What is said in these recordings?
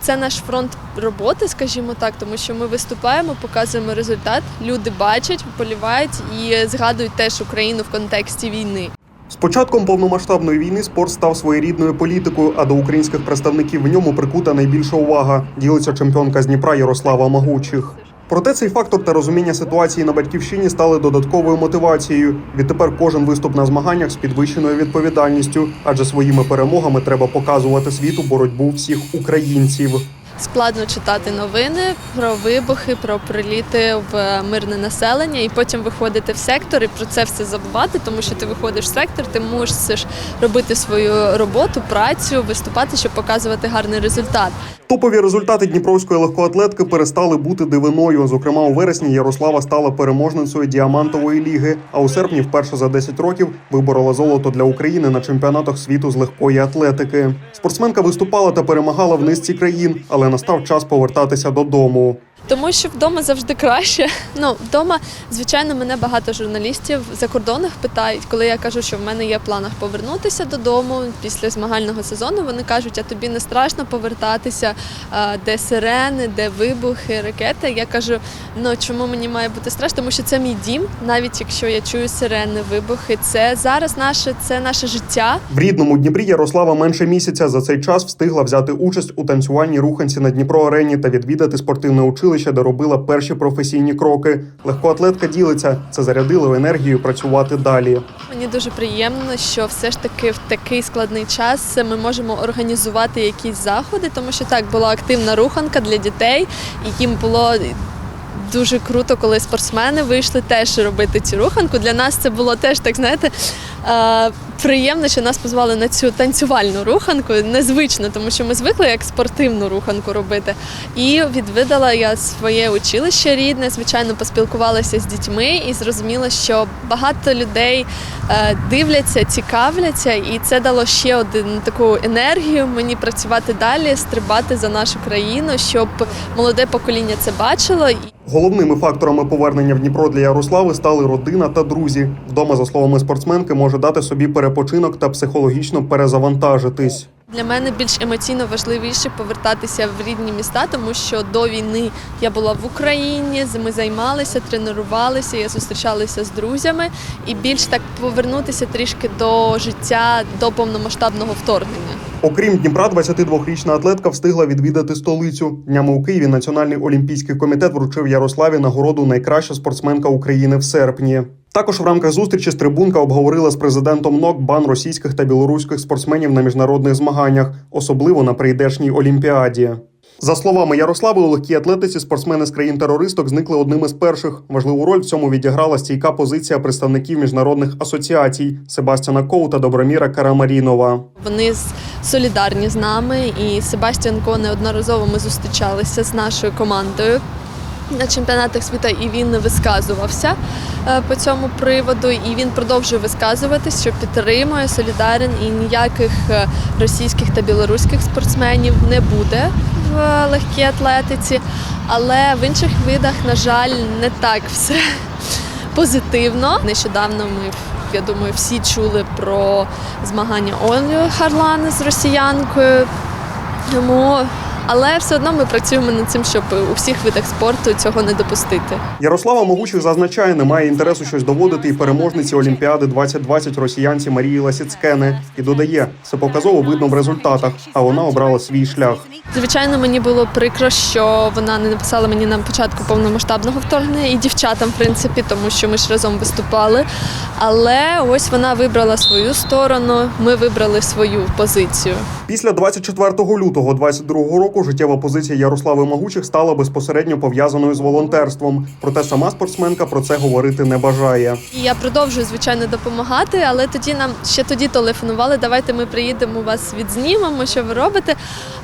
Це наш фронт роботи, скажімо так, тому що ми виступаємо, показуємо результат. Люди бачать, полівають і згадують теж Україну в контексті війни. З початком повномасштабної війни спорт став своєрідною політикою, а до українських представників в ньому прикута найбільша увага. Ділиться чемпіонка з Дніпра Ярослава Магучих. Проте цей фактор та розуміння ситуації на батьківщині стали додатковою мотивацією. Відтепер кожен виступ на змаганнях з підвищеною відповідальністю, адже своїми перемогами треба показувати світу боротьбу всіх українців. Складно читати новини про вибухи, про приліти в мирне населення, і потім виходити в сектор і про це все забувати, тому що ти виходиш в сектор, ти мусиш робити свою роботу, працю, виступати, щоб показувати гарний результат. Топові результати дніпровської легкоатлетки перестали бути дивиною. Зокрема, у вересні Ярослава стала переможницею діамантової ліги. А у серпні, вперше за 10 років, виборола золото для України на чемпіонатах світу з легкої атлетики. Спортсменка виступала та перемагала в низці країн, але настав час повертатися додому. Тому що вдома завжди краще. Ну, вдома, звичайно, мене багато журналістів закордонних питають, коли я кажу, що в мене є в планах повернутися додому після змагального сезону. Вони кажуть, а тобі не страшно повертатися, де сирени, де вибухи, ракети. Я кажу, ну чому мені має бути страшно? Тому що це мій дім, навіть якщо я чую сирени, вибухи, це зараз наше, це наше життя. В рідному Дніпрі Ярослава менше місяця за цей час встигла взяти участь у танцювальній руханці на Дніпро арені та відвідати спортивне училище, де робила перші професійні кроки. Легкоатлетка ділиться, це зарядило енергію працювати далі. Мені дуже приємно, що все ж таки в такий складний час ми можемо організувати якісь заходи, тому що так була активна руханка для дітей, і їм було. Дуже круто, коли спортсмени вийшли теж робити цю руханку. Для нас це було теж так, знаєте, е, приємно, що нас позвали на цю танцювальну руханку. Незвично, тому що ми звикли як спортивну руханку робити. І відвідала я своє училище рідне, звичайно, поспілкувалася з дітьми і зрозуміла, що багато людей е, дивляться, цікавляться, і це дало ще один таку енергію мені працювати далі, стрибати за нашу країну, щоб молоде покоління це бачило. Головними факторами повернення в Дніпро для Ярослави стали родина та друзі. Вдома, за словами спортсменки, може дати собі перепочинок та психологічно перезавантажитись. Для мене більш емоційно важливіше повертатися в рідні міста, тому що до війни я була в Україні, ми займалися, тренувалися, я зустрічалася з друзями і більш так повернутися трішки до життя до повномасштабного вторгнення. Окрім Дніпра, 22-річна атлетка встигла відвідати столицю. Днями у Києві Національний олімпійський комітет вручив Ярославі нагороду Найкраща спортсменка України в серпні. Також в рамках зустрічі стрибунка обговорила з президентом НОК бан російських та білоруських спортсменів на міжнародних змаганнях, особливо на прийдешній олімпіаді. За словами Ярослави, у легкій атлетиці спортсмени з країн-терористок зникли одними з перших. Важливу роль в цьому відіграла стійка позиція представників міжнародних асоціацій Себастьяна Коу та Доброміра Карамарінова. Вони солідарні з нами, і Себастьян Ко неодноразово ми зустрічалися з нашою командою на чемпіонатах світу, і він висказувався е, по цьому приводу. І він продовжує висказуватись, що підтримує солідарен і ніяких е, російських та білоруських спортсменів не буде в легкій атлетиці. Але в інших видах, на жаль, не так все позитивно. Нещодавно ми, я думаю, всі чули про змагання Олі Харлан з росіянкою. Тому, але все одно ми працюємо над цим, щоб у всіх видах спорту цього не допустити. Ярослава Могучих зазначає, немає інтересу щось доводити і переможниці Олімпіади 2020 росіянці Марії Ласіцкени. І додає, це показово видно в результатах, а вона обрала свій шлях. Звичайно, мені було прикро, що вона не написала мені на початку повномасштабного вторгнення і дівчатам, в принципі, тому що ми ж разом виступали. Але ось вона вибрала свою сторону, ми вибрали свою позицію. Після 24 лютого 22 року життєва позиція Ярослави Могучих стала безпосередньо пов'язаною з волонтерством. Проте сама спортсменка про це говорити не бажає. Я продовжую, звичайно, допомагати, але тоді нам ще тоді телефонували. Давайте ми приїдемо вас відзнімемо, що ви робите.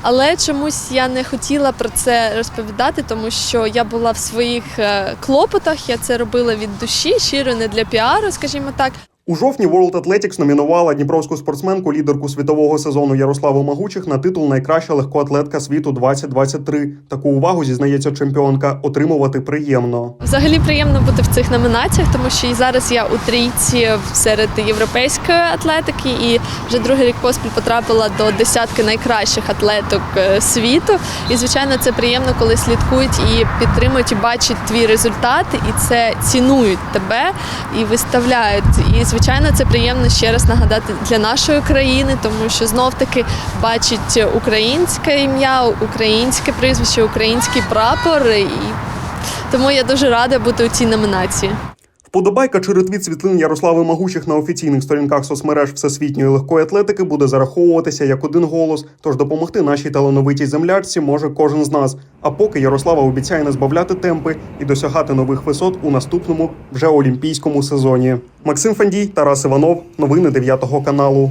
Але чомусь я не хотіла про це розповідати, тому що я була в своїх е, клопотах. Я це робила від душі, щиро не для піару, скажімо так. У жовтні World Athletics номінувала дніпровську спортсменку, лідерку світового сезону Ярославу Магучих на титул найкраща легкоатлетка світу 2023. Таку увагу зізнається чемпіонка. Отримувати приємно. Взагалі приємно бути в цих номінаціях, тому що і зараз я у трійці серед європейської атлетики, і вже другий рік поспіль потрапила до десятки найкращих атлеток е, світу. І звичайно, це приємно, коли слідкують і підтримують, і бачать твій результат, і це цінують тебе і виставляють. І звичайно, це приємно ще раз нагадати для нашої країни, тому що знов таки бачить українське ім'я, українське прізвище, український прапор. І тому я дуже рада бути у цій номінації. Вподобайка чи ретвіт світлин Ярослави Магучих на офіційних сторінках соцмереж всесвітньої легкої атлетики буде зараховуватися як один голос. Тож допомогти нашій талановитій землячці може кожен з нас. А поки Ярослава обіцяє не збавляти темпи і досягати нових висот у наступному вже олімпійському сезоні. Максим Фандій, Тарас Іванов, новини 9 каналу.